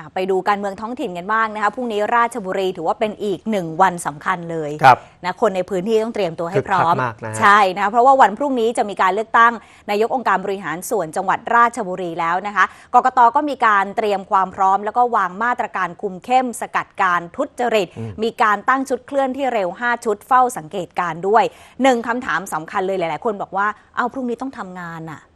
อะไปดูการเมืองท้องถิ่นกันบ้างนะคะพรุ่งนี้ราชบุรีถือว่าเป็นอีกหนึ่งวันสำคัญเลยครับนะคนในพื้นที่ต้องเตรียมตัวให้คึกพร้อคัมกมากนะฮะใช่นะคะเพราะว่าวันพรุ่งนี้จะมีการเลือกตั้งนายกองค์การบริหารส่วนจังหวัดราชบุรีแล้วนะคะกกตก็มีการเตรียมความพร้อม แล้วก็วางมาตรการคุมเข้ม สกัดการทุจริต มีการตั้งชุดเคลื่อนที่เร็ว 5 ชุดเฝ้าสังเกตการณ์ด้วยหนึ่งคำถามสำคัญเลยหลาย ๆ คนบอกว่าเอาพรุ่งนี้ต้องทำงานอะอืม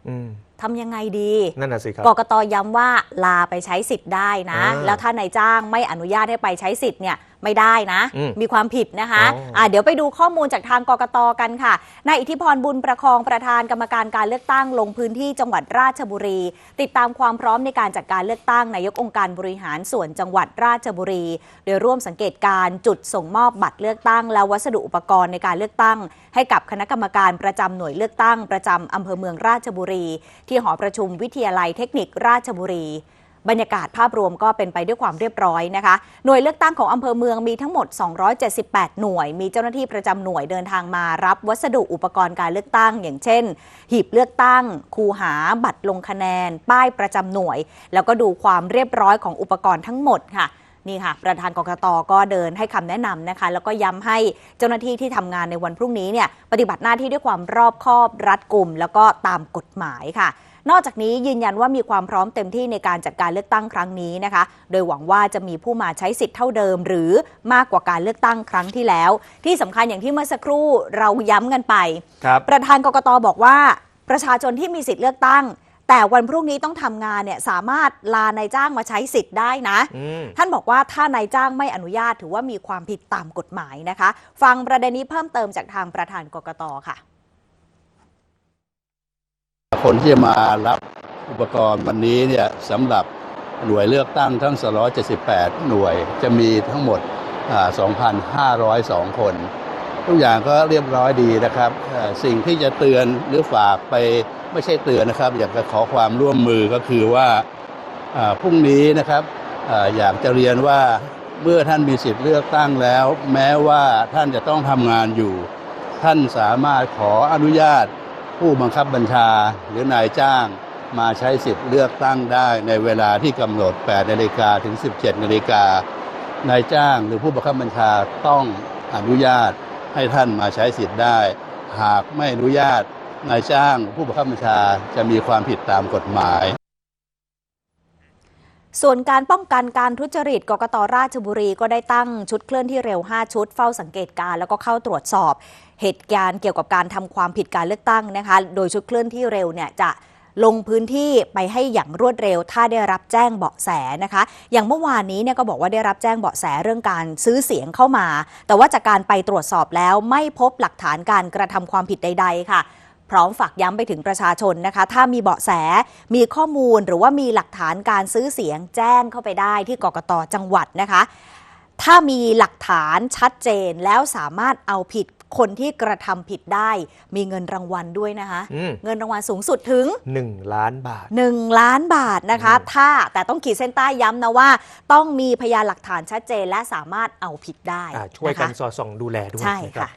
ทำยังไงดีนั่นน่ะสิครับกกตย้ำว่าลาไปใช้สิทธิ์ได้นะอ่าแล้วถ้านายจ้างไม่อนุญาตให้ไปใช้สิทธิ์เนี่ย ไม่ได้นะ อืมมีความผิดนะคะอ๋ออะเดี๋ยวไปดูข้อมูลจากทางกกตกันค่ะนายอิทธิพรบุญประคองประธานกรรมการการเลือกตั้งลงพื้นที่จังหวัดราชบุรี ติดตามความพร้อมในการจัดการเลือกตั้งนายกองค์การบริหารส่วนจังหวัดราชบุรี โดยร่วมสังเกตการณ์จุดส่งมอบบัตรเลือกตั้ง และวัสดุอุปกรณ์ในการเลือกตั้ง ให้กับคณะกรรมการประจำหน่วยเลือกตั้งประจำอำเภอเมืองราชบุรี ที่หอประชุมวิทยาลัยเทคนิคราชบุรี บรรยากาศภาพรวมก็เป็นไปด้วยความเรียบร้อยนะคะ หน่วยเลือกตั้งของอำเภอเมืองมีทั้งหมด 278 หน่วย มีเจ้าหน้าที่ประจำหน่วยเดินทางมารับวัสดุอุปกรณ์การเลือกตั้ง อย่างเช่น หีบเลือกตั้ง คูหา บัตรลงคะแนน ป้ายประจำหน่วย แล้วก็ดูความเรียบร้อยของอุปกรณ์ทั้งหมดค่ะนี่ค่ะ ประธานกกตก็เดินให้คำแนะนำนะคะ แล้วก็ย้ำให้เจ้าหน้าที่ที่ทำงานในวันพรุ่งนี้เนี่ยปฏิบัติหน้าที่ด้วยความรอบคอบรัดกุม แล้วก็ตามกฎหมายค่ะ นอกจากนี้ยืนยันว่ามีความพร้อมเต็มที่ในการจัดการเลือกตั้งครั้งนี้นะคะ โดยหวังว่าจะมีผู้มาใช้สิทธิ์เท่าเดิม หรือมากกว่าการเลือกตั้งครั้งที่แล้ว ที่สำคัญอย่างที่เมื่อสักครู่เราย้ำกันไปครับประธานกกตบอกว่า ประชาชนที่มีสิทธิ์เลือกตั้งแต่วันพรุ่งนี้ต้องทำงานเนี่ยสามารถลานายจ้างมาใช้สิทธิ์ได้นะอืมท่านบอกว่าถ้านายจ้างไม่อนุญาตถือว่ามีความผิดตามกฎหมายนะคะ ฟังประเด็นนี้เพิ่มเติมจากทางประธานกกตค่ะ คนที่จะมารับอุปกรณ์วันนี้เนี่ยสำหรับหน่วยเลือกตั้งทั้ง178 หน่วยจะมีทั้งหมด 2,502 คน ทุกอย่างก็เรียบร้อยดีนะครับ สิ่งที่จะเตือนหรือฝากไปไม่ใช่เตือนนะครับ อยากจะขอความร่วมมือก็คือว่าพรุ่งนี้นะครับออยากจะเรียนว่าเมื่อท่านมีสิทธิ์เลือกตั้งแล้ว แม้ว่าท่านจะต้องทำงานอยู่ ท่านสามารถขออนุญาต ผู้บังคับบัญชาหรือนายจ้างมาใช้สิทธิ์เลือกตั้งได้ในเวลาที่กำหนด 8 นาฬิกาถึง 17 นาฬิกานายจ้างหรือผู้บังคับบัญชาต้องอนุญาตให้ท่านมาใช้สิทธิ์ได้ หากไม่อนุญาตนายจ้างผู้บังคับบัญชาจะมีความผิดตามกฎหมาย ส่วนการป้องกันการทุจริตกกตราชบุรีก็ได้ตั้งชุดเคลื่อนที่เร็ว 5 ชุด เฝ้าสังเกตการ แล้วก็เข้าตรวจสอบ เหตุการณ์เกี่ยวกับการทำความผิดการเลือกตั้งนะคะ โดยชุดเคลื่อนที่เร็วเนี่ยจะลงพื้นที่ไปให้อย่างรวดเร็ว ถ้าได้รับแจ้งเบาะแสนะคะ อย่างเมื่อวานนี้เนี่ยก็บอกว่าได้รับแจ้งเบาะแสเรื่องการซื้อเสียงเข้ามา แต่ว่าจากการไปตรวจสอบแล้วไม่พบหลักฐานการกระทำความผิดใด ๆ ค่ะ พร้อมฝากย้ำไปถึงประชาชนนะคะ ถ้ามีเบาะแส มีข้อมูลหรือว่ามีหลักฐานการซื้อเสียงแจ้งเข้าไปได้ที่กกตจังหวัดนะคะ ถ้ามีหลักฐานชัดเจนแล้วสามารถเอาผิดคนที่กระทำผิดได้ มีเงินรางวัลด้วยนะคะอืมเงินรางวัลสูงสุดถึงหนึ่งล้านบาท 1 ล้านบาทนะคะอืมถ้าแต่ต้องขีดเส้นใต้ย้ำนะว่า ต้องมีพยานหลักฐานชัดเจนและสามารถเอาผิดได้อ่าช่วยกันนะคะสอดส่องดูแลด้วยใช่นรับค่ะ